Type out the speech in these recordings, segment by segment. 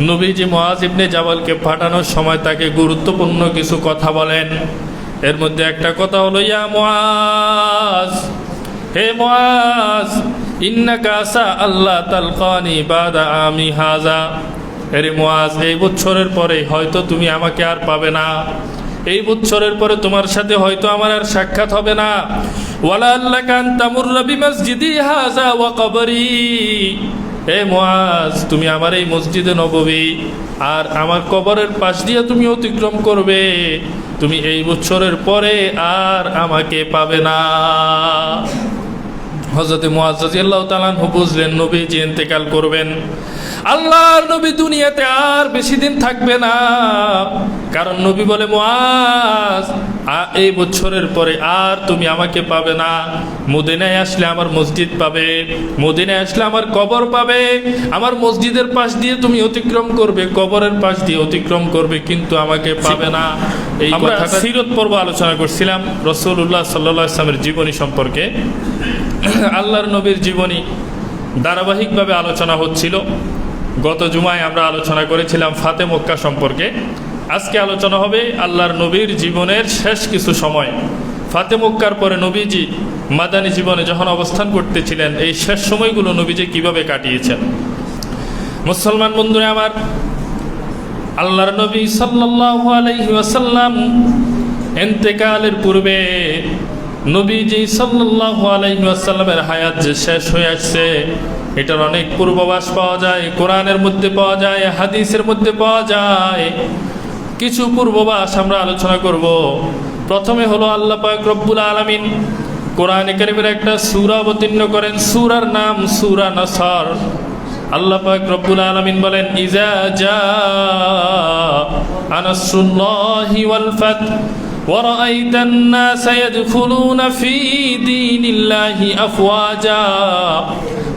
নবীজি মোয়াজ ইবনে জাবালকে পাঠানোর সময় তাকে গুরুত্বপূর্ণ কিছু কথা বলেন। এর মধ্যে একটা কথা হলো, ইয়া মোয়াজ হে মোয়াজ ইন্নাকা আসা আল্লাহ তালকানি বাদা আমি হাজা। এরে মোয়াজ এই বছরের পরে হয়তো তুমি আমাকে আর পাবে না। এই বছরের পরে তোমার সাথে হয়তো আমার আর সাক্ষাৎ হবে না। ওয়ালা আল্লাহ কান তামুর রবি মসজিদি হাজা ওয়া কবরি। হে মহাজ তুমি আমার এই মসজিদে নববী, আর আমার কবরের পাশ দিয়ে তুমি অতিক্রম করবে। তুমি এই বছরের পরে আর আমাকে পাবে না। হজরতে মুআজ্জাজিয়াল্লাহু তাআলা বুঝলেন, নবীজি ইন্তেকাল করবেন। আল্লাহর নবী দুনিয়াতে আর বেশি দিন থাকবে না। কারণ নবী বলে মুআজ আ- এই বছরের পরে আর তুমি আমাকে পাবে না। মদিনায় আসলে আমার মসজিদ পাবে মদিনায় আসলে আমার কবর পাবে। আমার মসজিদের পাশ দিয়ে তুমি অতিক্রম করবে কবরের পাশ দিয়ে অতিক্রম করবে কিন্তু আমাকে পাবে না। এই কথাটা সিরত পর্ব আলোচনা করছিলাম রসুল্লাহ সাল্লাহ ইসলামের জীবনী সম্পর্কে। আল্লাহর নবীর জীবনী ধারাবাহিকভাবে আলোচনা হচ্ছিল। গত জুমায় আমরা আলোচনা করেছিলাম ফাতে মক্কা সম্পর্কে। আজকে আলোচনা হবে আল্লাহর নবীর জীবনের শেষ কিছু সময়। ফাতে মক্কার পরে নবীজি মাদানী জীবনে যখন অবস্থান করতেছিলেন, এই শেষ সময়গুলো নবীজি কীভাবে কাটিয়েছেন? মুসলমান বন্ধুরা আমার, আল্লাহর নবী ওয়াসাল্লাম ইন্তেকালের পূর্বে নবীজি সাল্লাল্লাহু আলাইহি হায়াত যে শেষ হয়ে আসছে এটার অনেক পূর্বাভাস পাওয়া যায় কোরআনের মধ্যে পাওয়া যায় হাদিসের মধ্যে পাওয়া যায় কিছু পূর্বাভাস আমরা আলোচনা করব প্রথমে হলো আল্লাহ পাক রব্বুল আলামিন কোরআন কারিমের একটা সূরা অবতীর্ণ করেন সূরার নাম সূরা নাসর আল্লাহ পাক রব্বুল আলামিন বলেন ইজা জা আনাসুল্লাহি ওয়াল ফাত ورأيت الناس يدخلون في دين الله أفواجا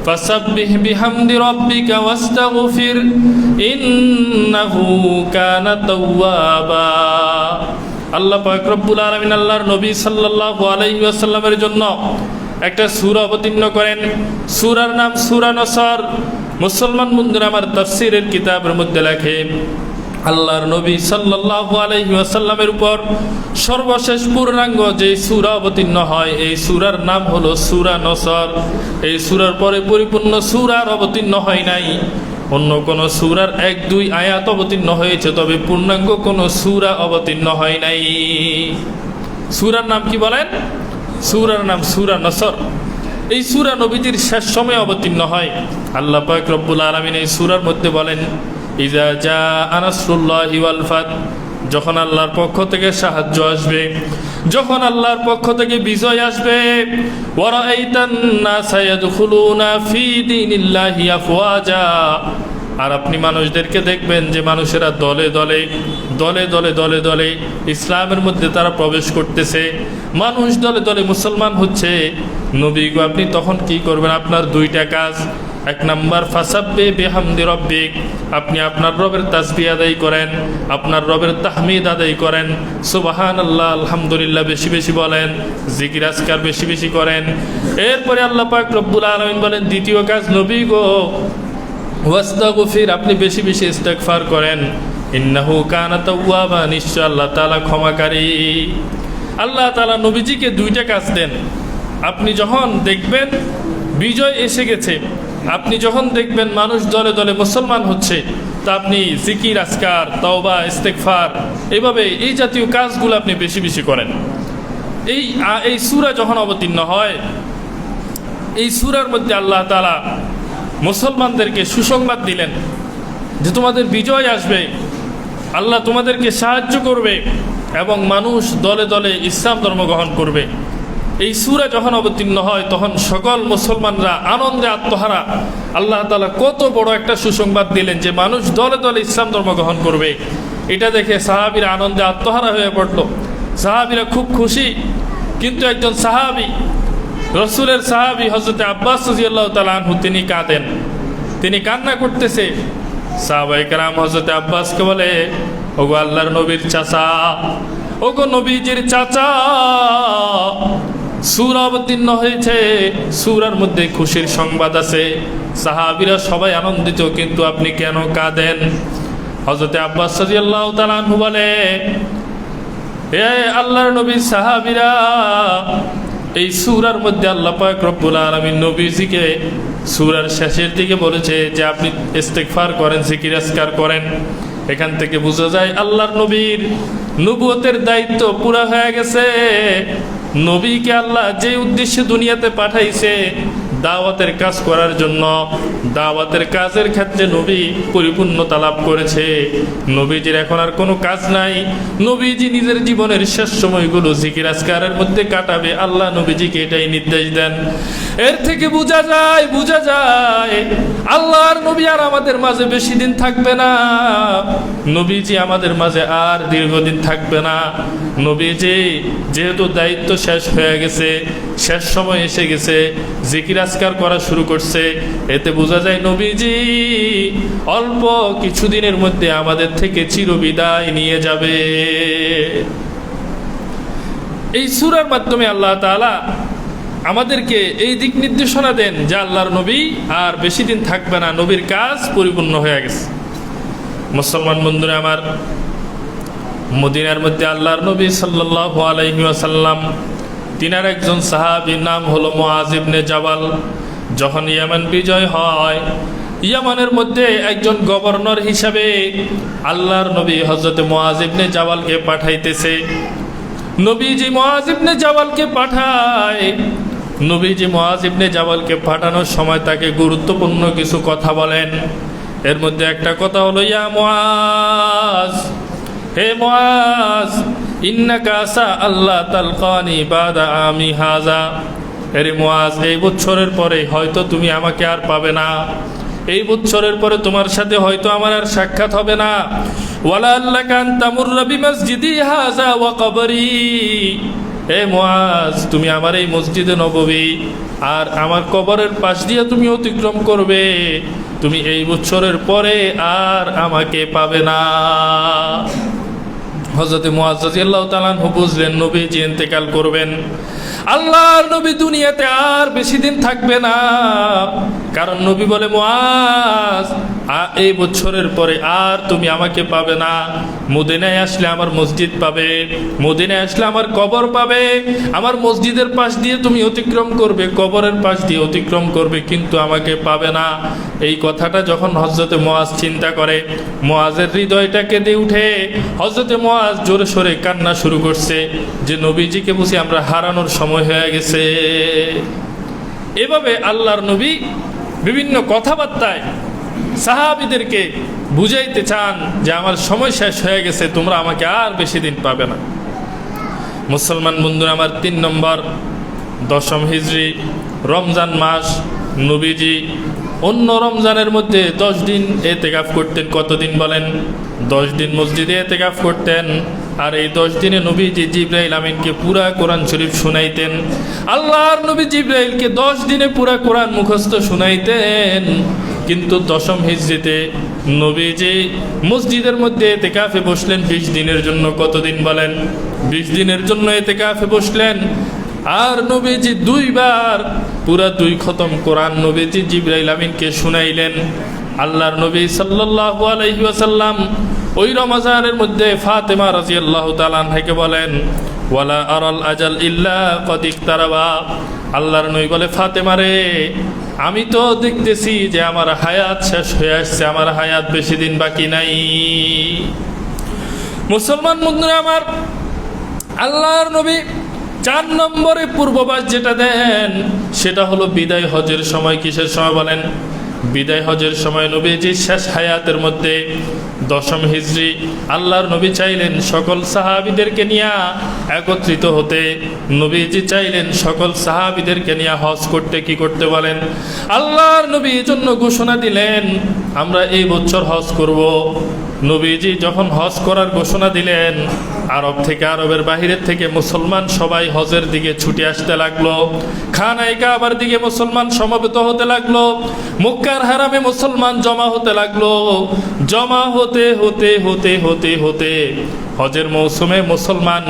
فسبح بحمد ربك واستغفر إنه كان توابا আল্লাহ পাক রব্বুল আলামিন আল্লাহর নবী সাল্লাল্লাহু আলাইহি ওয়াসাল্লামের জন্য একটা সূরা অবতীর্ণ করেন সূরার নাম সূরা নসর মুসলমান বন্ধুরা আমার তাফসীরের কিতাবের মধ্যে লেখে আল্লাহর নবী সাল্লাল্লাহু আলাইহি ওয়াসাল্লামের উপর সর্বশেষ পূর্ণাঙ্গ যে সূরা অবতীর্ণ হয়, এই সূরার নাম হলো সূরা নসর। এই সূরার পরে পরিপূর্ণ সূরার অবতীর্ণ হয় নাই। অন্য কোন সূরার এক, দুই আয়াত অবতীর্ণ হয়েছে, তবে পূর্ণাঙ্গ কোন সূরা অবতীর্ণ হয় নাই। সূরার নাম কি বলেন? সূরার নাম সূরা নসর। এই সূরা নবীজির শেষ সময়ে অবতীর্ণ হয়। আল্লাহ পাক রব্বুল আলামিন এই সূরার মধ্যে বলেন ইজা জা আনাসরুল্লাহি ওয়াল ফাত, যখন আল্লাহর পক্ষ থেকে সাহায্য আসবে, যখন আল্লাহর পক্ষ থেকে বিজয় আসবে আর আপনি মানুষদেরকে দেখবেন যে মানুষেরা দলে দলে দলে দলে দলে দলে ইসলামের মধ্যে তারা প্রবেশ করতেছে। মানুষ দলে দলে মুসলমান হচ্ছে। নবী আপনি তখন কি করবেন? আপনার দুইটা কাজ। এক নাম্বার ফাসাব্বে বেহামদি রব্বিক, আপনি আপনার রবের তাসবি আদায় করেন, আপনার রবের তাহমিদ আদায় করেন। সুবাহান আল্লাহ আলহামদুলিল্লাহ, বেশি বেশি বলেন, জিকির আজকার বেশি বেশি করেন। এরপরে আল্লাহ পাক রব্বুল আলমিন বলেন, দ্বিতীয় কাজ, নবী গো ওয়াস্তা গফির আপনি বেশি বেশি ইস্তেগফার করেন। ইন্নাহু কানা তাওয়াবা, নিশ্চয় আল্লাহ তাআলা ক্ষমাকারী। আল্লাহ তাআলা নবীজিকে দুইটা কাজ দেন। আপনি যখন দেখবেন, বিজয় এসে গেছে আপনি যখন দেখবেন মানুষ দলে দলে মুসলমান হচ্ছে, তা আপনি জিকির, আজকার, তওবা ইস্তেকফার এভাবে এই জাতীয় কাজগুলো আপনি বেশি বেশি করেন। এই এই সুরা যখন অবতীর্ণ হয়, এই সূরার মধ্যে আল্লাহ তাআলা মুসলমানদেরকে সুসংবাদ দিলেন যে তোমাদের বিজয় আসবে, আল্লাহ তোমাদেরকে সাহায্য করবে এবং মানুষ দলে দলে ইসলাম ধর্ম গ্রহণ করবে। এই সুরা যখন অবতীর্ণ হয়, তখন সকল মুসলমানরা আনন্দে আত্মহারা। আল্লাহ তালা কত বড় একটা সুসংবাদ দিলেন যে মানুষ দলে দলে ইসলাম ধর্ম গ্রহণ করবে। এটা দেখে সাহাবিরা আনন্দে আত্মহারা হয়ে পড়ল। সাহাবিরা খুব খুশি। কিন্তু একজন সাহাবি, রসুলের সাহাবি হজরত আব্বাস তালাহু তিনি কাঁদেন। তিনি কান্না করতেছে। সাহাবাই কালাম হজরত আব্বাসকে বলে, ওগো আল্লাহর নবীর চাচা, ওগো নবীজির চাচা সুর অবতীর্ণ হয়েছে। সুরার মধ্যে খুশির সংবাদ আছে। সাহাবিরা সবাই আনন্দিত, কিন্তু আপনি কেন কাঁদেন? হজরতে আব্বাস সাজিয়াল্লাহ তালানহু বলে, এ আল্লাহর নবী সাহাবিরা, এই সুরার মধ্যে আল্লাহ পাক রব্বুল আলামিন নবীজিকে সুরার শেষের দিকে বলেছে যে আপনি ইস্তেগফার করেন জিকিরাজকার করেন। এখান থেকে বোঝা যায় আল্লাহর নবীর নবুয়তের দায়িত্ব পুরা হয়ে গেছে। নবীকে আল্লাহ যে উদ্দেশ্যে দুনিয়াতে পাঠাইছে, দাওয়াতের কাজ করার জন্য। দাওয়াতের কাজের ক্ষেত্রে নবী পরিপূর্ণতা লাভ করেছে। নবীজির এখন আর কোনো কাজ নাই। নবীজি নিজের জীবনের শেষ সময়গুলো জিকির আজকারের মধ্যে কাটাবে। আল্লাহ নবীজিকে এটাই নির্দেশ দেন। এর থেকে বোঝা যায় বোঝা যায়, আল্লাহর নবী আর আমাদের মাঝে বেশি দিন থাকবে না। নবীজি আমাদের মাঝে আর দীর্ঘদিন থাকবে না। নবীজি যেহেতু দায়িত্ব শেষ হয়ে গেছে, শেষ সময় এসে গেছে, জিকির আসকার করা শুরু করছে, এতে বোঝা যায় নবীজি অল্প কিছুদিনের মধ্যে আমাদের থেকে চিরবিদায় নিয়ে যাবে। এই সুরার মাধ্যমে আল্লাহ তাআলা আমাদেরকে এই দিক নির্দেশনা দেন যে আল্লাহর নবী, আর বেশি দিন থাকবে না, নবীর কাজ পরিপূর্ণ হয়ে গেছে। মুসলমান বন্ধুরা আমার, মদিনার মধ্যে আল্লাহর নবী সাল্লাহ আলাইহি আসাল্লাম তিনার একজন সাহাবীর নাম হলো মোয়াজিবনে জাবাল। যখন ইয়ামান বিজয় হয়, ইয়ামানের মধ্যে একজন গভর্নর হিসাবে আল্লাহর নবী হজরত মোয়াজিবনে জাবালকে পাঠাইতেছে। নবীজি মোয়াজিবনে জাবালকে পাঠায় নবীজি মোয়াজিবনে জাবালকে পাঠানোর সময় তাকে গুরুত্বপূর্ণ কিছু কথা বলেন। এর মধ্যে একটা কথা হলো, ইয়া মুআজ, হে মুআজ, ইন্নাকা আসা আল্লাহ তালকানি বাদা আমি হাজা। এরে মুআজ, এই বছরের পরে হয়তো তুমি আমাকে আর পাবে না। এই বছরের পরে তোমার সাথে হয়তো আমার আর সাক্ষাৎ হবে না। ওয়ালা আল্লাহ কান তামুর রবি মসজিদি হাজা ওয়া কবরি। এ মুআজ, তুমি আমার এই মসজিদে নববী, আর আমার কবরের পাশ দিয়ে তুমি অতিক্রম করবে। তুমি এই বছরের পরে আর আমাকে পাবে না। হজরতে মুআজ্জাজিয়াল্লাহু তাআলা বুঝলেন, নবীজি ইন্তেকাল করবেন। আল্লাহর নবী দুনিয়াতে আর বেশি দিন থাকবে না। কারণ নবী বলে, মুআজ আ- এই বছরের পরে আর তুমি আমাকে পাবে না। মদিনায় আসলে আমার মসজিদ পাবে। মদিনায় আসলে আমার কবর পাবে। আমার মসজিদের পাশ দিয়ে তুমি অতিক্রম করবে, কবরের পাশ দিয়ে অতিক্রম করবে, কিন্তু আমাকে পাবে না। এই কথাটা যখন হজরতে মোয়াজ চিন্তা করে মোয়াজের হৃদয়টা কেঁদে উঠে। হজরতে মোয়াজ জোরে সোরে কান্না শুরু করছে যে, নবীজিকে বুঝি আমরা হারানোর সময় হয়ে গেছে। এভাবে আল্লাহর নবী বিভিন্ন কথাবার্তায় সাহাবিদেরকে বুঝাইতে চান যে আমার সময় শেষ হয়ে গেছে, তোমরা আমাকে আর বেশি দিন পাবে না। মুসলমান বন্ধুরা, আমার তিন নম্বর, দশম হিজড়ি রমজান মাস, নবীজি, অন্য রমজানের মধ্যে দশ দিন এতেকাফ করতেন। কতদিন বলেন? দশ দিন মসজিদে এতেকাফ করতেন। আর এই দশ দিনে নবীজি জিব্রাইল আমিনকে পুরা কোরআন শরীফ শুনাইতেন। আল্লাহর নবী জিব্রাইলকে দশ দিনে পুরা কোরআন মুখস্থ শুনাইতেন। কিন্তু দশম হিজড়িতে নবীজি মসজিদের মধ্যে এতে কাফে বসলেন, বিশ দিনের জন্য কতদিন বলেন? বিশ দিনের জন্য এতে কাফে বসলেন। আর নবীজি দুইবার, পুরা দুই খতম কোরআন নবীজি জিব্রাইল আমিনকে শুনাইলেন। আল্লাহর নবী সাল্লাহ আলহিউসাল্লাম ওই রমজানের মধ্যে ফাতেমা রাদিয়াল্লাহু তাআলা আনহাকে বলেন, ওয়ালা আরাল আজাল ইল্লা কদ ইকতারাবা। আল্লাহর নবী বলে, ফাতেমা রে, আমি তো দেখতেছি যে আমার হায়াত শেষ হয়ে আসছে, আমার হায়াত বেশি দিন বাকি নাই। মুসলমান বন্ধুরা আমার, আল্লাহর নবী চার নম্বরে পূর্ববাস যেটা দেন, সেটা হলো বিদায় হজের সময়। কিসের সময় বলেন? বিদায় হজের সময় নবীজি শেষ হায়াতের মধ্যে দশম হিজড়ি আল্লাহর নবী চাইলেন সকল সাহাবিদেরকে নিয়ে একত্রিত হতে। নবীজি চাইলেন সকল সাহাবিদেরকে নিয়ে হজ করতে, কি করতে বলেন? আল্লাহর নবী জন্য ঘোষণা দিলেন, আমরা এই বছর হজ করব। নবীজি যখন হজ করার ঘোষণা দিলেন, আরব থেকে আরবের বাহিরের থেকে মুসলমান সবাই হজের দিকে ছুটে আসতে লাগল। খানায় কাবার দিকে মুসলমান সমবেত হতে লাগল। মক্কার হারামে মুসলমান জমা হতে লাগল। জমা হতে হতে হতে হতে হতে হজের মৌসুমে মুসলমান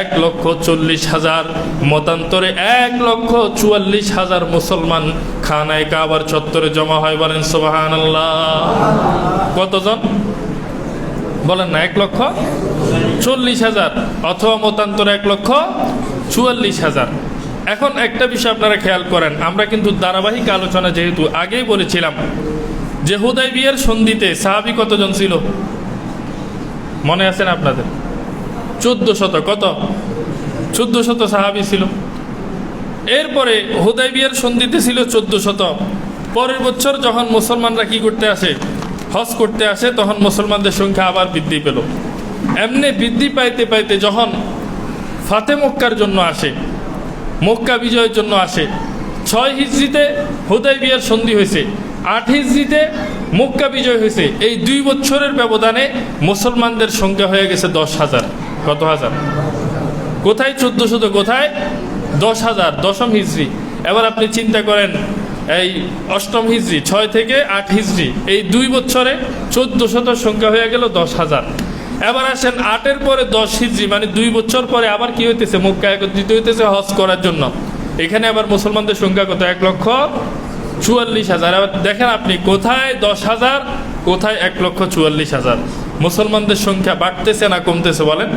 এক লক্ষ চল্লিশ হাজার, মতান্তরে এক লক্ষ চুয়াল্লিশ হাজার মুসলমান খানায় কাবার চত্বরে জমা হয় বলেন সোবাহান কতজন? বলেন না, এক লক্ষ চল্লিশ হাজার অথবা মতান্তরে এক লক্ষ চুয়াল্লিশ হাজার। এখন একটা বিষয় আপনারা খেয়াল করেন, আমরা কিন্তু ধারাবাহিক আলোচনা যেহেতু আগেই বলেছিলাম যে হুদাই বিয়ের সন্ধিতে সাহাবি কতজন ছিল? মনে আছেন আপনাদের? চোদ্দ শত, কত? চোদ্দ শত সাহাবি ছিল। এরপরে হুদাই বিয়ের সন্ধিতে ছিল চোদ্দ শত। পরের বছর যখন মুসলমানরা কি করতে আসে? হজ করতে আসে, তখন মুসলমানদের সংখ্যা আবার বৃদ্ধি পেল। এমনি বৃদ্ধি পাইতে পাইতে যখন ফাতে মক্কার জন্য আসে, মক্কা বিজয়ের জন্য আসে, ছয় হিজড়িতে হুদাই বিয়ার সন্ধি হয়েছে। আট হিজড়িতে মক্কা বিজয় হয়েছে। এই দুই বছরের ব্যবধানে মুসলমানদের সংখ্যা হয়ে গেছে দশ হাজার। কত হাজার? কোথায়? চোদ্দ শত কোথায়? দশ হাজার, দশম হিজড়ি এবার আপনি চিন্তা করেন, এই অষ্টম হিজড়ি ছয় থেকে আট হিজড়ি এই দুই বছরে চোদ্দ শত সংখ্যা হয়ে গেল দশ হাজার। এবার আসেন আটের পরে দশ হিজড়ি মানে দুই বছর পরে আবার কি হইতেছে? মক্কা একত্রিত হইতেছে হজ করার জন্য। এখানে আবার মুসলমানদের সংখ্যা কত? এক লক্ষ চুয়াল্লিশ হাজার। দেখেন আপনি, কোথায় দশ হাজার, কোথায় এক লক্ষ চুয়াল্লিশ হাজার। মুসলমানদের সংখ্যা বাড়তেছে না কমতেছে বলেন?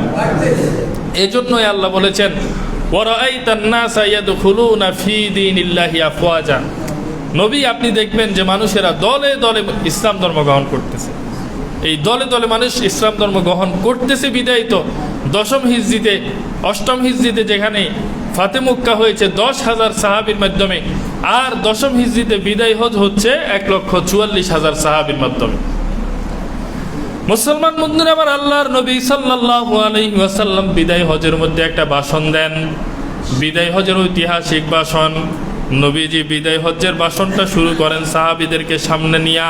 এজন্যই আল্লাহ বলেছেন নবী, আপনি দেখবেন যে মানুষেরা দলে দলে ইসলাম ধর্ম গ্রহণ করতেছে। এই দলে দলে মানুষ ইসলাম ধর্ম গ্রহণ করতেছে বিদায় তো দশম হিজড়িতে, অষ্টম হিজড়িতে যেখানে ফাতে মুক্কা হয়েছে দশ হাজার সাহাবির মাধ্যমে, আর দশম হিজড়িতে বিদায় হজ হচ্ছে এক লক্ষ চুয়াল্লিশ হাজার সাহাবির মাধ্যমে। মুসলমান বন্ধুরা, আবার আল্লাহর নবী সাল্লাল্লাহু আলাইহি ওয়াসাল্লাম বিদায় হজের মধ্যে একটা ভাষণ দেন। বিদায় হজের ঐতিহাসিক ভাষণ নবীজি বিদায় হজ্জের ভাষণটা শুরু করেন সাহাবিদেরকে সামনে নিয়া।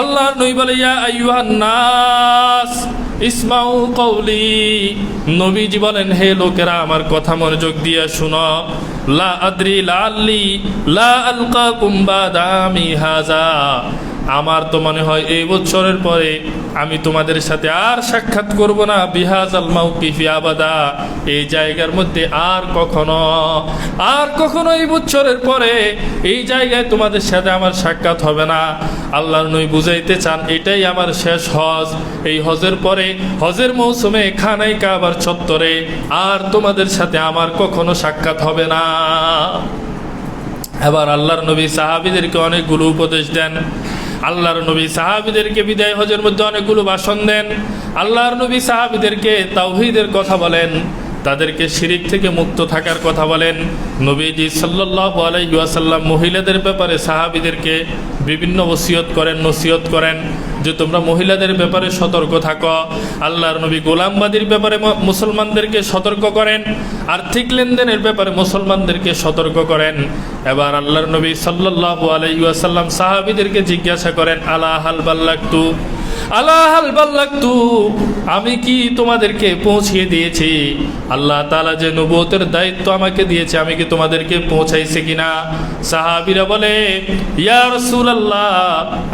আল্লাহর নবী বলে, ইয়া আইয়ুহান নাস ইসমাউ কৌলি নবীজি বলেন, হে লোকেরা, আমার কথা মনোযোগ দিয়ে শুনো। লা আদ্রি লা লা দামি বাদামি হাজা আমার তো মনে হয় এই বছরের পরে আমি তোমাদের সাথে আর সাক্ষাৎ করব না। বিহাজ আল মাউকিফি আবাদা। এই জায়গার মধ্যে আর কখনো আর কখনো এই বছরের পরে এই জায়গায় তোমাদের সাথে আমার সাক্ষাৎ হবে না। আল্লাহর নই বুঝাইতে চান, এটাই আমার শেষ হজ। এই হজের পরে, হজের মৌসুমে খানাই কাবার চত্বরে আর তোমাদের সাথে আমার কখনো সাক্ষাৎ হবে না। এবার আল্লাহর নবী সাহাবিদেরকে অনেকগুলো উপদেশ দেন। আল্লাহর নবী সাহাবিদেরকে বিদায় হজের মধ্যে অনেকগুলো ভাষণ দেন। আল্লাহর নবী সাহাবিদেরকে তাওহিদের কথা বলেন। তাদেরকে শিরিক থেকে মুক্ত থাকার কথা বলেন। নবীজি সাল্লাল্লাহু আলাইহি ওয়াসাল্লাম মহিলাদের ব্যাপারে সাহাবিদেরকে বিভিন্ন ওসিয়ত করেন, নসিহত করেন যে তোমরা মহিলাদের ব্যাপারে সতর্ক থাকো। আল্লাহর নবী গোলামবাদীর ব্যাপারে মুসলমানদেরকে সতর্ক করেন, আর্থিক লেনদেনের ব্যাপারে মুসলমানদেরকে সতর্ক করেন। এবার আল্লাহর নবী সাল্লাল্লাহু আলাইহি ওয়াসাল্লাম সাহাবিদেরকে জিজ্ঞাসা করেন, আলা হাল আলা হাল বাল্লাকতু আমি কি তোমাদেরকে পৌঁছিয়ে দিয়েছি? আল্লাহ তালা যে নবতের দায়িত্ব আমাকে দিয়েছে, আমি কি তোমাদেরকে পৌঁছাইছে কিনা? সাহাবিরা বলে, ইয়া আল্লাহ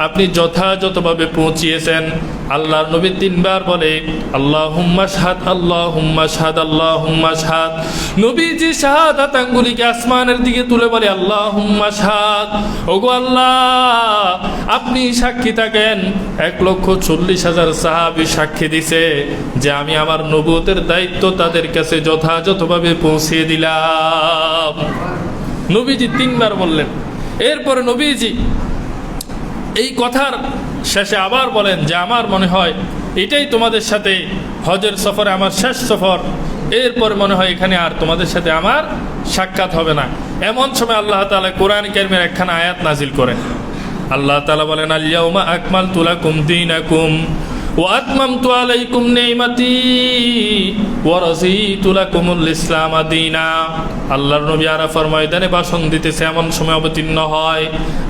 আপনি যথাযথভাবে পৌঁছিয়েছেন। আল্লাহর নবী তিনবার বলে, আল্লাহুম্মা শাহাদ আল্লাহুম্মা শাহাদ আল্লাহুম্মা শাহাদ। নবীজি শাহাদাত আঙ্গুলিকে আসমানের দিকে তুলে বলে, আল্লাহুম্মা শাহাদ। ওগো আল্লাহ, আপনি সাক্ষী থাকেন, এক লক্ষ চল্লিশ হাজার সাহাবি সাক্ষী দিছে যে আমি আমার নবুতের দায়িত্ব তাদের কাছে যথাযথভাবে পৌঁছে দিলাম। নবীজি তিনবার বললেন। এরপরে নবীজি এই কথার শেষে আবার বলেন যে, আমার মনে হয় এটাই তোমাদের সাথে হজের সফরে আমার শেষ সফর। এরপর মনে হয় এখানে আর তোমাদের সাথে আমার সাক্ষাৎ হবে না। এমন সময় আল্লাহ তালা কোরআন কেরমের একখানা আয়াত নাজিল করেন। আল্লাহ তালা বলেন আল্লাহ আকমাল তুলা কুম দিনাকুম। وأتممت عليكم نعمتي ورضيت لكم الإسلام دينا আল্লাহর নবী আরাফার ময়দানে ভাষণ দিতেছে এমন সময় অবতীর্ণ হয়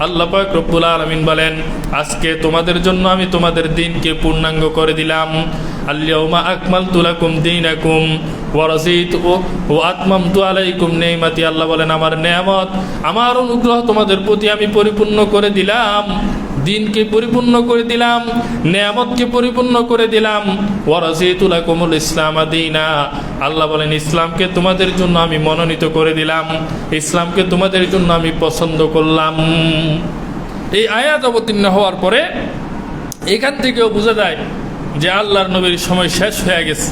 আল্লাহ পাক রব্বুল আলামিন বলেন আজকে তোমাদের জন্য আমি তোমাদের দিনকে পূর্ণাঙ্গ করে দিলাম আল্লিয়াউমা আকমালতু লাকুম দীনাকুম ওয়া রাজিতু ওয়া আতমামতু আলাইকুম নি'মাতি আল্লাহ বলেন আমার নেয়ামত আমার অনুগ্রহ তোমাদের প্রতি আমি পরিপূর্ণ করে দিলাম দিনকে পরিপূর্ণ করে দিলাম, নেয়ামতকে পরিপূর্ণ করে দিলাম। ওয়ারাজিতুলা কোমল ইসলাম আদিনা। আল্লাহ বলেন, ইসলামকে তোমাদের জন্য আমি মনোনীত করে দিলাম, ইসলামকে তোমাদের জন্য আমি পছন্দ করলাম। এই আয়াত অবতীর্ণ হওয়ার পরে এখান থেকেও বোঝা যায় যে আল্লাহর নবীর সময় শেষ হয়ে গেছে।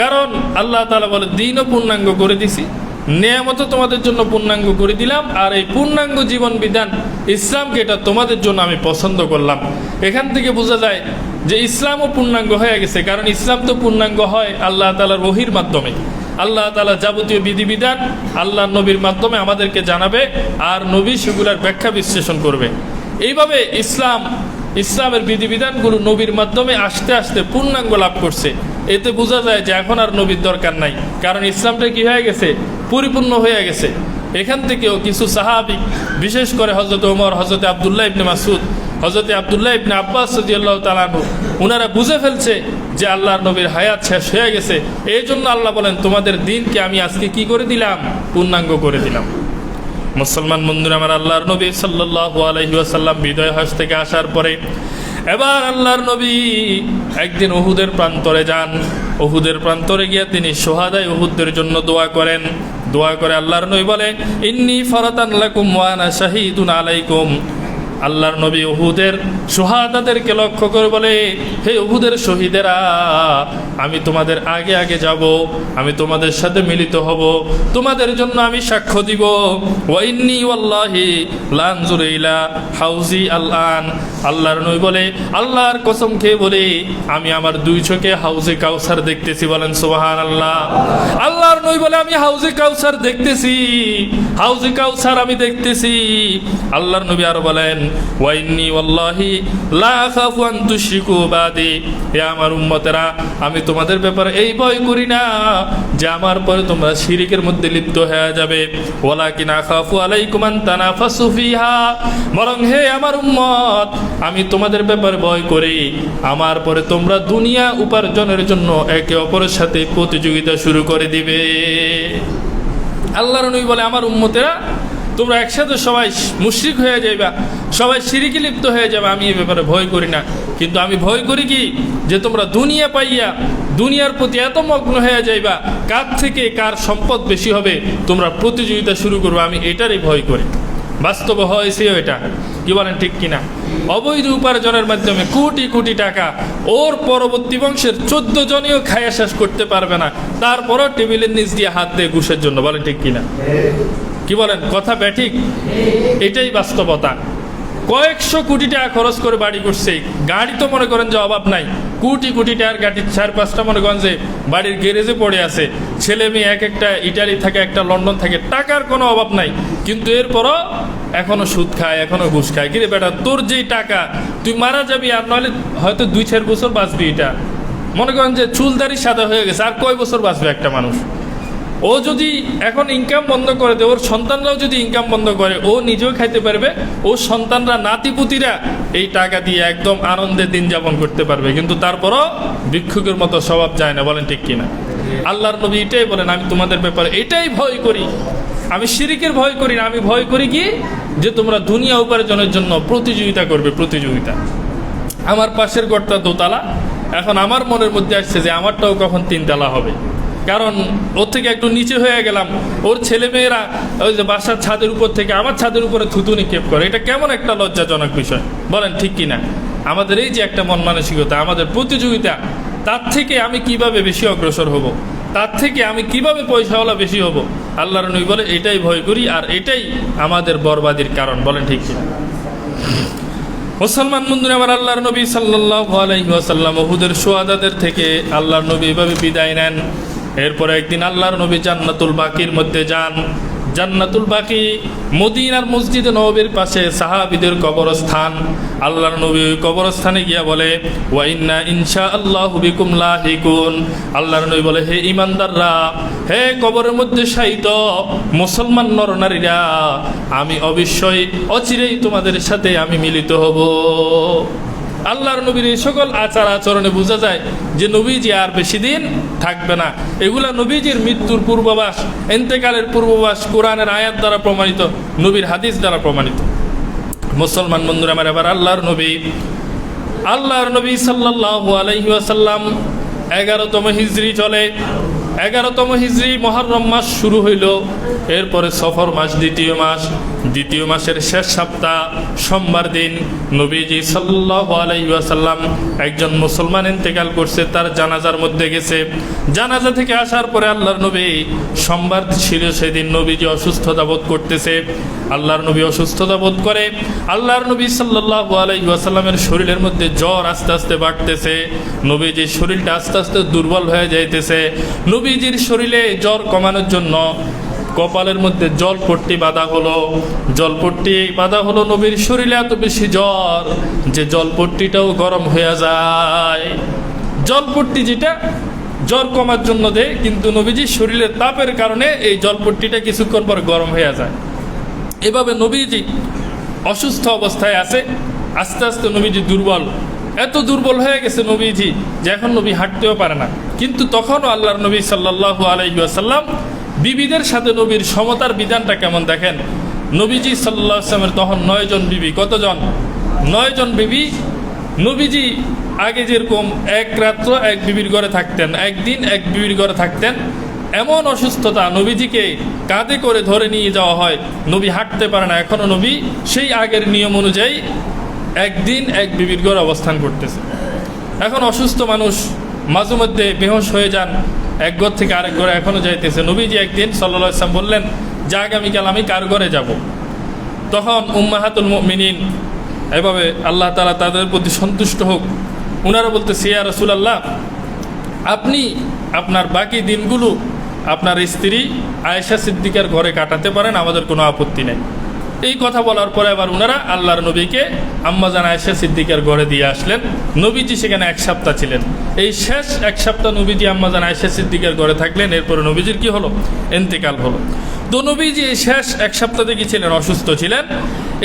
কারণ আল্লাহ তালা বলে, দিনও পূর্ণাঙ্গ করে দিছি। নিয়ামত তোমাদের জন্য পূর্ণাঙ্গ করে দিলাম, আর এই পূর্ণাঙ্গ জীবন বিধান ইসলামকে এটা তোমাদের জন্য আমি পছন্দ করলাম। এখান থেকে বোঝা যায় যে ইসলামও পূর্ণাঙ্গ হয়ে গেছে, কারণ ইসলাম তো পূর্ণাঙ্গ হয় আল্লাহ তালার ওহির মাধ্যমে। আল্লাহ তালা যাবতীয় বিধিবিধান আল্লাহ নবীর মাধ্যমে আমাদেরকে জানাবে, আর নবী সেগুলার ব্যাখ্যা বিশ্লেষণ করবে। এইভাবে ইসলাম, ইসলামের বিধিবিধানগুলো নবীর মাধ্যমে আস্তে আস্তে পূর্ণাঙ্গ লাভ করছে। এতে বোঝা যায় যে এখন আর নবীর দরকার নাই। কারণ ইসলামটা কি হয়ে গেছে? পরিপূর্ণ হয়ে গেছে। এখান থেকেও কিছু সাহাবি, বিশেষ করে হজরত ওমর হজরত আবদুল্লাহ ইবনে মাসুদ হজরত আবদুল্লাহ ইবনে আব্বাস সদিয়াল্লাহ তালানু ওনারা বুঝে ফেলছে যে আল্লাহর নবীর হায়াত শেষ হয়ে গেছে। এই জন্য আল্লাহ বলেন, তোমাদের দিনকে আমি আজকে কি করে দিলাম? পূর্ণাঙ্গ করে দিলাম। মুসলমান বন্ধুরা, আমার আল্লাহর নবী সাল্লাল্লাহু আলাইহি ওয়াসাল্লাম বিদয় হাস থেকে আসার পরে এবার আল্লাহর নবী একদিন ওহুদের প্রান্তরে যান। ওহুদের প্রান্তরে গিয়া তিনি সোহাদাই ওহুদের জন্য দোয়া করেন। দোয়া করে আল্লাহর নবী বলে, ইন্নি ফরাতান লাকুম ওয়া আনা শাহিদুন আলাইকুম। আল্লাহর নবী উহুদের সোহাদাদেরকে লক্ষ্য করে বলে, হে উহুদের শহীদেরা, আমি তোমাদের আগে আগে যাব, আমি তোমাদের সাথে মিলিত হব, তোমাদের জন্য আমি সাক্ষ্য দিব। ওয়াইন্নি ওয়াল্লাহি লানজুর ইলা হাউজি আল্লান আল্লাহর নবী বলে, আল্লাহর কসম খেয়ে বলে, আমি আমার দুই চোখে হাউজে কাউসার দেখতেছি। বলেন সুবহান আল্লাহ আল্লাহর নবী বলে, আমি হাউজে কাউসার দেখতেছি, হাউজে কাউসার আমি দেখতেছি। আল্লাহর নবী আর বলেন ওয়াইন্নি আমি তোমাদের ব্যাপারে এই ভয় করি না যে আমার পরে তোমরা শিরিকের মধ্যে লিপ্ত হয়ে যাবে। আমার উম্মত, আমি তোমাদের ব্যাপারে ভয় করি। আমার পরে তোমরা দুনিয়া উপার্জনের জন্য একে অপরের সাথে প্রতিযোগিতা শুরু করে দিবে। আল্লাহর নবী বলে, আমার উম্মতেরা তোমরা একসাথে সবাই মুশ্রিক হয়ে যাইবা, সবাই সিরিকি লিপ্ত হয়ে যাবে, আমি এই ব্যাপারে ভয় করি না। কিন্তু আমি ভয় করি কি? যে তোমরা দুনিয়া পাইয়া দুনিয়ার প্রতি এত মগ্ন হয়ে যাইবা, কার থেকে কার সম্পদ বেশি হবে, তোমরা প্রতিযোগিতা শুরু করবে, আমি এটারই ভয় করি। বাস্তব হয়েছেও এটা, কি বলেন ঠিক কিনা? অবৈধ উপার্জনের মাধ্যমে কোটি কোটি টাকা, ওর পরবর্তী বংশের চোদ্দ জনেও খায়া শেষ করতে পারবে না, তারপরও টেবিলের নিচ দিয়ে হাত দিয়ে ঘুষের জন্য, বলেন ঠিক কিনা? কি বলেন? কথা ব্যাঠিক? এটাই বাস্তবতা। কয়েকশো কোটি টাকা খরচ করে বাড়ি করছে। গাড়ি তো মনে করেন যে অভাব নাই। কোটি কোটি টাকার গাড়ি, চার পাঁচটা মনে করেন যে বাড়ির গ্যারেজে পড়ে আছে। ছেলে মেয়ে এক একটা, ইটালি থাকে একটা, লন্ডন থাকে, টাকার কোনো অভাব নাই। কিন্তু এরপরও এখনও সুদ খায়, এখনও ঘুষ খায়। কিরে বেটা, তোর যেই টাকা, তুই মারা যাবি আর নাহলে হয়তো দুই চার বছর বাঁচবি এটা। মনে করেন যে চুলদারি সাদা হয়ে গেছে, আর কয় বছর বাঁচবে একটা মানুষ? ও যদি এখন ইনকাম বন্ধ করে দেয়, ওর সন্তানরাও যদি ইনকাম বন্ধ করে, ও নিজেও খাইতে পারবে, ও সন্তানরা, নাতিপুতিরা এই টাকা দিয়ে একদম আনন্দে দিন যাপন করতে পারবে। কিন্তু তারপরও ভিক্ষুকের মতো স্বভাব যায় না, বলেন ঠিক কিনা? আল্লাহর নবী এটাই বলেন, আমি তোমাদের ব্যাপারে এটাই ভয় করি। আমি শিরিকের ভয় করি না, আমি ভয় করি কি? যে তোমরা দুনিয়া উপার্জনের জন্য প্রতিযোগিতা করবে, প্রতিযোগিতা। আমার পাশের ঘরটা দোতলা। এখন আমার মনের মধ্যে আসছে যে, আমারটাও কখন তিনতলা হবে? কারণ ওর থেকে একটু নিচে হয়ে গেলাম। ওর ছেলে মেয়েরা ওই যে বাসার ছাদের উপর থেকে আমার ছাদের উপরে থুতু নিক্ষেপ করে। এটা কেমন একটা লজ্জাজনক বিষয়? বলেন, ঠিক কি না আমাদের এই যে একটা মন মানসিকতা, আমাদের প্রতিযোগিতা, তার থেকে আমি কীভাবে বেশি অগ্রসর হব? তার থেকে আমি কীভাবে পয়সাওয়ালা বেশি হব? আল্লাহর নবী বলে, এটাই ভয় করি আর এটাই আমাদের বরবাদির কারণ। বলেন, ঠিক কিনা? মুসলমান বন্ধু আমার আল্লাহর নবী সাল্লাহ আলাইসাল্লাম ওহুদের সোয়াদাদের থেকে আল্লাহর নবী এভাবে বিদায় নেন। এরপরে একদিন আল্লাহর নবী জান্নাতুল বাকির মধ্যে যান। জান্নাতুল বাকি মদিনার মসজিদে নবীর পাশে সাহাবিদের কবরস্থান। আল্লাহর নবী কবরস্থানে গিয়া বলে ওয়াইন্না ইনশা আল্লাহ বিকুম লাহিকুন। আল্লাহর নবী বলে, হে ইমানদাররা, হে কবরের মধ্যে শায়িত মুসলমান নরনারীরা আমি অবশ্যই অচিরেই তোমাদের সাথে আমি মিলিত হব। আল্লাহর নবীর এই সকল আচার আচরণে বোঝা যায় যে নবীজি আর বেশি দিন থাকবে না। এগুলা নবীজির মৃত্যুর পূর্বাভাস, এন্তেকালের পূর্বাভাস কোরআনের আয়াত দ্বারা প্রমাণিত, নবীর হাদিস দ্বারা প্রমাণিত। মুসলমান বন্ধুরা, আমার এবার আল্লাহর নবী আল্লাহর নবী সাল্লাল্লাহু আলাইহি ওয়াসাল্লাম এগারোতম হিজরি চলে। এগারোতম হিজড়ি মহরম মাস শুরু হইল। এরপরে সফর মাস দ্বিতীয় মাস। দ্বিতীয় মাসের শেষ সপ্তাহ, সোমবার দিন নবীজি সাল্লাহ আলাইহি ওয়াসাল্লাম একজন মুসলমান ইন্তেকাল করছে, তার জানাজার মধ্যে গেছে। জানাজা থেকে আসার পরে আল্লাহর নবী সোমবার ছিল সেদিন নবীজি অসুস্থতা বোধ করতেছে। আল্লাহর নবী অসুস্থতা বোধ করে। আল্লাহর নবী সাল্লাল্লাহু আলাইহি ওয়াসাল্লামের শরীরের মধ্যে জ্বর আস্তে আস্তে বাড়তেছে। নবীজির শরীরটা আস্তে আস্তে দুর্বল হয়ে যাইতেছে। নবীজির শরীরে জ্বর কমানোর জন্য কপালের মধ্যে জলপট্টি বাঁধা হলো। জলপট্টি বাঁধা হলো নবীর শরীরে এত বেশি জ্বর যে জলপট্টিটাও গরম হয়ে যায়। জলপট্টি যেটা জ্বর কমার জন্য দেয়, কিন্তু নবীজির শরীরের তাপের কারণে এই জলপট্টিটা কিছুক্ষণ পর গরম হয়ে যায়। এভাবে নবীজি অসুস্থ অবস্থায় আছে, আস্তে আস্তে নবীজি দুর্বল। এত দুর্বল হয়ে গেছে নবীজি যে এখন নবী হাঁটতেও পারে না। কিন্তু তখনও আল্লাহর নবী সাল্লাল্লাহু আলাইহি আসাল্লাম বিবিদের সাথে নবীর সমতার বিধানটা কেমন দেখেন? নবীজি সাল্লাহ আসলামের তখন নয়জন বিবি, কতজন? নয়জন বিবি। নবীজি আগে যেরকম এক রাত্র এক বিবির ঘরে থাকতেন, একদিন এক বিবির ঘরে থাকতেন। এমন অসুস্থতা নবীজিকে কাঁধে করে ধরে নিয়ে যাওয়া হয়। নবী হাঁটতে পারে না। এখনও নবী সেই আগের নিয়ম অনুযায়ী একদিন এক বিবির ঘরে অবস্থান করতেছে। এখন অসুস্থ মানুষ মাঝে মধ্যে বেহস হয়ে যান। এক ঘর থেকে আরেক ঘরে এখনও যাইতেছে। নবীজি একদিন সাল্লাহ ইসলাম বললেন, যে আগামীকাল আমি কার ঘরে যাব? তখন উম্মাহাতুল মিনিন এভাবে আল্লাহ তালা তাদের প্রতি সন্তুষ্ট হোক। ওনারা বলতে সিয়া রসুলাল্লাহ, আপনি আপনার বাকি দিনগুলো আপনার স্ত্রী আয়েশা সিদ্দিকার ঘরে কাটাতে পারেন আমাদের কোনো আপত্তি নেই। এই কথা বলার পরে আবার ওনারা আল্লাহর নবীকে আম্মাজান আয়েশা সিদ্দিকার ঘরে দিয়ে আসলেন। নবীজি সেখানে এক সপ্তাহ ছিলেন। এই শেষ এক সপ্তাহ নবীজি আম্মাজান আয়েশা সিদ্দিকার ঘরে থাকলেন, এরপরে নবীজির কি হলো? এন্তেকাল হলো। তো নবীজি এই শেষ এক সপ্তাহ থেকে ছিলেন, অসুস্থ ছিলেন।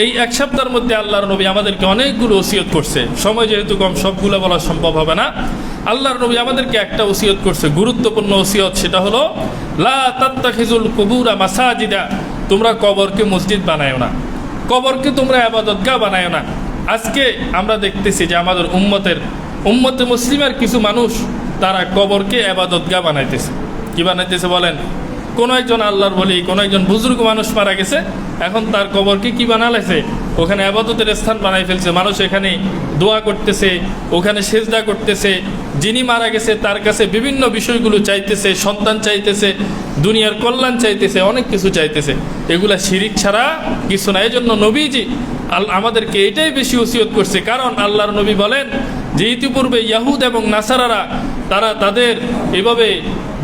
এই এক সপ্তাহের মধ্যে আল্লাহর নবী আমাদেরকে অনেকগুলো ওসিয়ত করছে। সময় যেহেতু কম, সবগুলো বলা সম্ভব হবে না। আল্লাহর নবী আমাদেরকে একটা ওসিয়ত করছে। গুরুত্বপূর্ণ ওসিয়ত সেটা হলো, লা তাত্তাখিজুল কবুরা মাসাজিদা। তোমরা কবরকে মসজিদ বানায় না। কবরকে তোমরা আবাদতগা বানায় না। আজকে আমরা দেখতেছি যে আমাদের উম্মতের, উম্মতে মুসলিমের কিছু মানুষ তারা কবরকে আবাদতগা বানাইতেছে। কি বানাইতেছে বলেন? কোনো একজন আল্লাহর বলি, কোনো একজন বুজুর্গ মানুষ মারা গেছে এখন তার কবরকে কি বানালেছে? ওখানে আবাদতের স্থান বানাই ফেলছে। মানুষ এখানে দোয়া করতেছে, ওখানে সেজদা করতেছে। যিনি মারা গেছে, তার কাছে বিভিন্ন বিষয়গুলো চাইতেছে, সন্তান চাইতেছে, দুনিয়ার কল্যাণ চাইতেছে, অনেক কিছু চাইতেছে। এগুলা শিরিক ছাড়া কিছু না। এই জন্য নবীজি আমাদেরকে এটাই বেশি ওসিয়ত করছে। কারণ আল্লাহর নবী বলেন যে ইতিপূর্বে ইয়াহুদ এবং নাসারারা, তারা তাদের এভাবে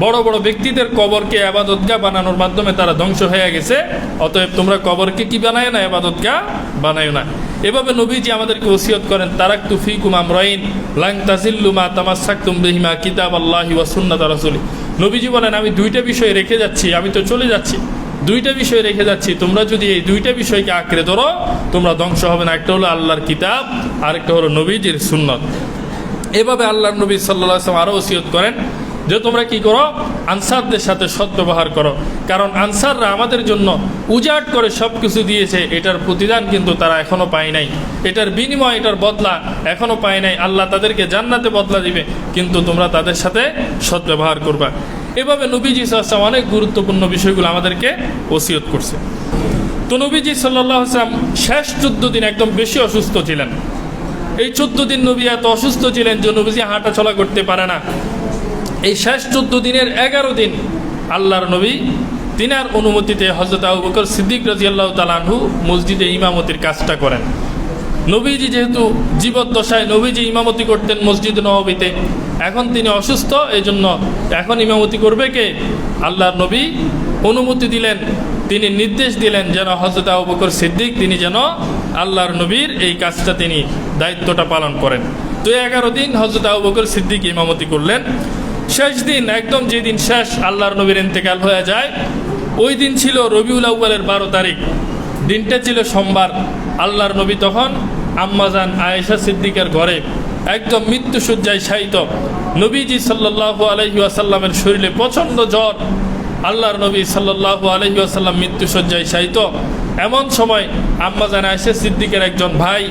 বড় বড় ব্যক্তিদের কবরকে আবাদতগা বানানোর মাধ্যমে তারা ধ্বংস হয়ে গেছে। অতএব তোমরা কবরকে কি বানায় না আবাদতগা বানায় না। এভাবে নবীজি আমাদেরকে ওসিয়ত করেন তারাক তুফি কুমাম রইন লাং তাজিল্লু মা তামাসাক্তুম বিহিমা কিতাব আল্লাহি ওয়া সুন্নাত রাসূলি। নবীজি বলেন, আমি দুইটা বিষয় রেখে যাচ্ছি, আমি তো চলে যাচ্ছি। দুইটা বিষয় রেখে যাচ্ছি, তোমরা যদি এই দুইটা বিষয়কে আঁকড়ে ধরো, তোমরা ধ্বংস হবে না। একটা হলো আল্লাহর কিতাব, আরেকটা হলো নবীজির সুন্নত। এভাবে আল্লাহর নবী সাল্লাহ আসলাম আরও ওসিয়ত করেন যে তোমরা কি করো? আনসারদের সাথে সদ্ব্যবহার করো। কারণ আনসাররা আমাদের জন্য উজাট করে সব কিছু দিয়েছে। এটার প্রতিদান কিন্তু তারা এখনও পায় নাই। এটার বিনিময়, এটার বদলা এখনও পায় নাই। আল্লাহ তাদেরকে জান্নাতে বদলা দিবে। কিন্তু তোমরা তাদের সাথে সদ্ব্যবহার করবা। এভাবে নবীজি সাল্লাম অনেক গুরুত্বপূর্ণ বিষয়গুলো আমাদেরকে ওসিয়ত করছে। তো নবীজি সাল্লাহ আসলাম শেষ চোদ্দ দিন একদম বেশি অসুস্থ ছিলেন। এই চোদ্দ দিন নবী এত অসুস্থ ছিলেন যে নবীজি হাঁটা চলা করতে পারে না। এই শেষ চোদ্দ দিনের এগারো দিন আল্লাহর নবী তিনার অনুমতিতে হজরত আবু বকর সিদ্দিক রাজিয়াল্লাহ তালানহু মসজিদে ইমামতির কাজটা করেন। নবীজি যেহেতু জীবদ্দশায় নবীজি ইমামতি করতেন মসজিদ নবীতে এখন তিনি অসুস্থ এই জন্য এখন ইমামতি করবে কে? আল্লাহর নবী অনুমতি দিলেন, তিনি নির্দেশ দিলেন যেন হজরত আবু বকর সিদ্দিক তিনি যেন আল্লাহর নবীর এই কাজটা তিনি দায়িত্বটা পালন করেন। তো এগারো দিন হজরত আবু বকর সিদ্দিক ইমামতি করলেন। শেষ দিন, একদম যেদিন শেষ আল্লাহর নবীর ইন্তেকাল হয়ে যায়, ওই দিন ছিল রবিউল আউ্বালের বারো তারিখ। দিনটা ছিল সোমবার। আল্লাহর নবী তখন আম্মাজান আয়েশা সিদ্দিকের ঘরে একদম মৃত্যুসজ্জায় শায়িত। নবীজি সাল্লাল্লাহু আলহি আসাল্লামের শরীরে প্রচণ্ড জ্বর। আল্লাহর নবী সাল্লাল্লাহু আলহি আসাল্লাম মৃত্যুসজ্জায় শায়িত। এমন সময় আম্মা জানা এসে সিদ্দিকের একজন ভাই,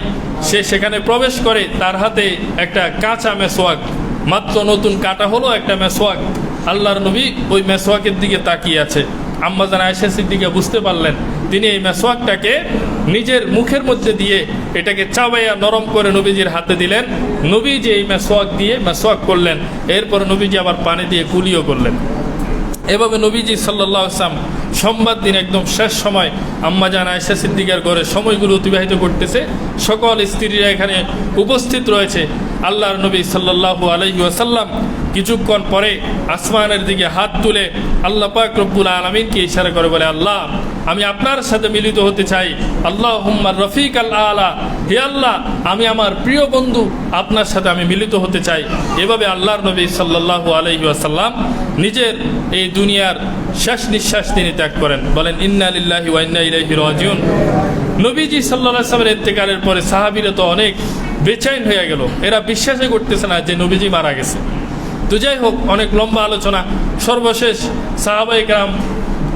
সে সেখানে প্রবেশ করে তার হাতে একটা কাঁচা মেসোয়াক। মাত্র নতুন কাটা হলো একটা মেসোয়াক আল্লাহর নবী ওই মেসোয়াকের দিকে তাকিয়ে আছে। আম্মা জানা এসে সিদ্দিকে বুঝতে পারলেন, তিনি এই মেসোয়াকটাকে নিজের মুখের মধ্যে দিয়ে এটাকে চাবাইয়া নরম করে নবীজির হাতে দিলেন। নবীজি এই মেসোয়াক দিয়ে মেসোয়াক করলেন। এরপর নবীজি আবার পানি দিয়ে কুলিও করলেন। এভাবে নবীজি সাল্লাহ আসলাম সোমবার দিন একদম শেষ সময় আম্মা জান আয়সা সিদ্দিকার ঘরে সময়গুলো অতিবাহিত করতেছে। সকল স্ত্রীরা এখানে উপস্থিত রয়েছে। আল্লাহর নবী সাল্লাহু আলাইহি ওয়াসাল্লাম কিছুক্ষণ পরে আসমানের দিকে হাত তুলে আল্লাহ পাক রব্বুল আলমিনকে ইশারা করে বলে, আল্লাহ, আমি আপনার সাথে মিলিত হতে চাই। আল্লাহ হুম্মার রফিক আল্লাহ আলা। হে আল্লাহ, আমি আমার প্রিয় বন্ধু, আপনার সাথে আমি মিলিত হতে চাই। এভাবে আল্লাহর নবী সাল্লাল্লাহু আলাইহি ওয়াসাল্লাম নিজের এই দুনিয়ার শেষ নিঃশ্বাস তিনি ত্যাগ করেন। বলেন, ইন্না লিল্লাহি ওয়া ইন্না ইলাইহি রাজিউন। নবীজি আলাইহি সাল্লামের ইন্তেকালের পরে সাহাবীরা তো অনেক বেচাইন হয়ে গেল। এরা বিশ্বাসই করতেছে না যে নবীজি মারা গেছে। তো যাই হোক, অনেক লম্বা আলোচনা। সর্বশেষ সাহাবাইকরাম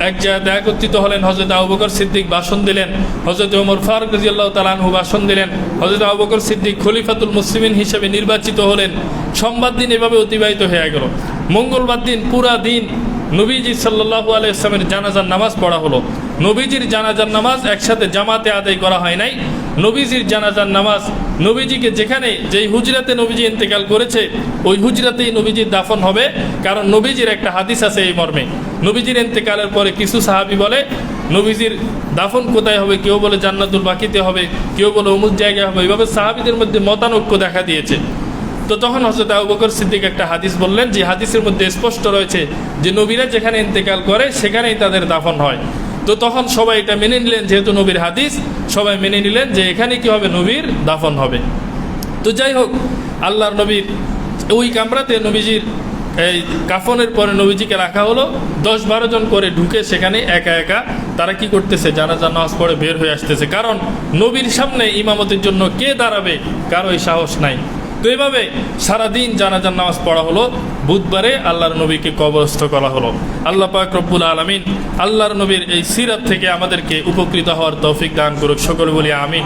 এক জায়গায় একত্রিত হলেন হজরত আবুকর সিদ্দিক ভাষণ দিলেন হজরত ওমর ফারুক রাজিয়াল্লাহ তালানহু ভাষণ দিলেন হজরত আবুকর সিদ্দিক খলিফাতুল মুসলিমিন হিসেবে নির্বাচিত হলেন। সোমবার দিন এভাবে অতিবাহিত হয়ে গেল। মঙ্গলবার দিন পুরা দিন নবীজি সাল্লাহু আলাইসলামের জানাজার নামাজ পড়া হলো। নবীজির জানাজার নামাজ একসাথে জামাতে আদায় করা হয় নাই। নবীজির জানাজার নামাজ নবীজিকে যেখানে যেই হুজরাতে নবীজি ইন্তেকাল করেছে, ওই হুজরাতেই নবীজির দাফন হবে, কারণ নবীজির একটা হাদিস আছে এই মর্মে। নবীজির ইন্তেকালের পরে কিছু সাহাবি বলে, নবীজির দাফন কোথায় হবে, কেউ বলে জান্নাতুল বাকিতে হবে, কেউ বলে অমুক জায়গায় হবে। এইভাবে সাহাবিদের মধ্যে মতানৈক্য দেখা দিয়েছে। তো তখন হজরত আবু বকর সিদ্দিক একটা হাদিস বললেন, যে হাদিসের মধ্যে স্পষ্ট রয়েছে যে নবীরা যেখানে ইন্তেকাল করে, সেখানেই তাদের দাফন হয়। তো তখন সবাই এটা মেনে নিলেন, যেহেতু নবীর হাদিস, সবাই মেনে নিলেন যে এখানে কি হবে, নবীর দাফন হবে। তো যাই হোক, আল্লাহর নবীর ওই কামরাতে নবীজির এই কাফনের পরে নবীজিকে রাখা হলো। দশ বারো জন করে ঢুকে সেখানে একা একা তারা কি করতেছে? জানাজা নামাজ পড়ে বের হয়ে আসতেছে। কারণ নবীর সামনে ইমামতের জন্য কে দাঁড়াবে? কারোই সাহস নাই। তো এইভাবে সারাদিন জানাজার নামাজ পড়া হলো। বুধবারে আল্লাহর নবীকে কবরস্থ করা হলো। আল্লাহ পাক রব্বুল আলমিন আল্লাহর নবীর এই সিরাত থেকে আমাদেরকে উপকৃত হওয়ার তৌফিক দান করুক। সকল বলি আমিন।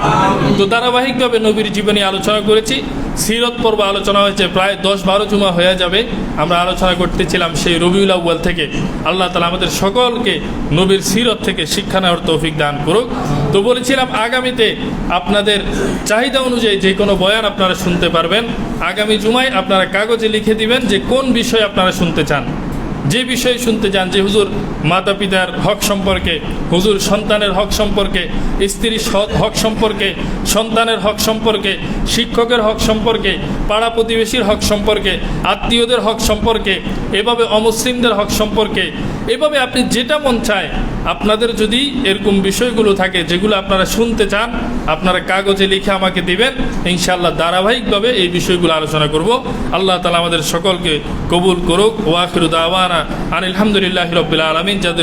তো ধারাবাহিকভাবে নবীর জীবনী আলোচনা করেছি। সিরত পর্ব আলোচনা হয়েছে, প্রায় দশ বারো জুমা হয়ে যাবে। আমরা আলোচনা করতেছিলাম সেই রবিউল আউ্বাল থেকে। আল্লাহ তালা আমাদের সকলকে নবীর সিরত থেকে শিক্ষা নেওয়ার তৌফিক দান করুক। তো বলেছিলাম, আগামীতে আপনাদের চাহিদা অনুযায়ী যে কোনো বয়ান আপনারা শুনতে পারবেন। আগামী জুমায় আপনারা কাগজে লিখে দিবেন যে কোন বিষয় আপনারা শুনতে চান। যে বিষয়ে শুনতে চান, যে হুজুর মাতা পিতার হক সম্পর্কে, হুজুর সন্তানের হক সম্পর্কে, স্ত্রীর হক সম্পর্কে, সন্তানের হক সম্পর্কে, শিক্ষকের হক সম্পর্কে, পাড়া প্রতিবেশীর হক সম্পর্কে, আত্মীয়দের হক সম্পর্কে, এভাবে অমুসলিমদের হক সম্পর্কে, এভাবে আপনি যেটা মন চায়, আপনাদের যদি এরকম বিষয়গুলো থাকে যেগুলো আপনারা শুনতে চান, আপনারা কাগজে লিখে আমাকে দিবেন, ইনশাআল্লাহ ধারাবাহিকভাবে এই বিষয়গুলো আলোচনা করব। আল্লাহ তালা আমাদের সকলকে কবুল করুক ওয়াখির আলহামদুলিল্লাহ রবিল আলমিন যাদের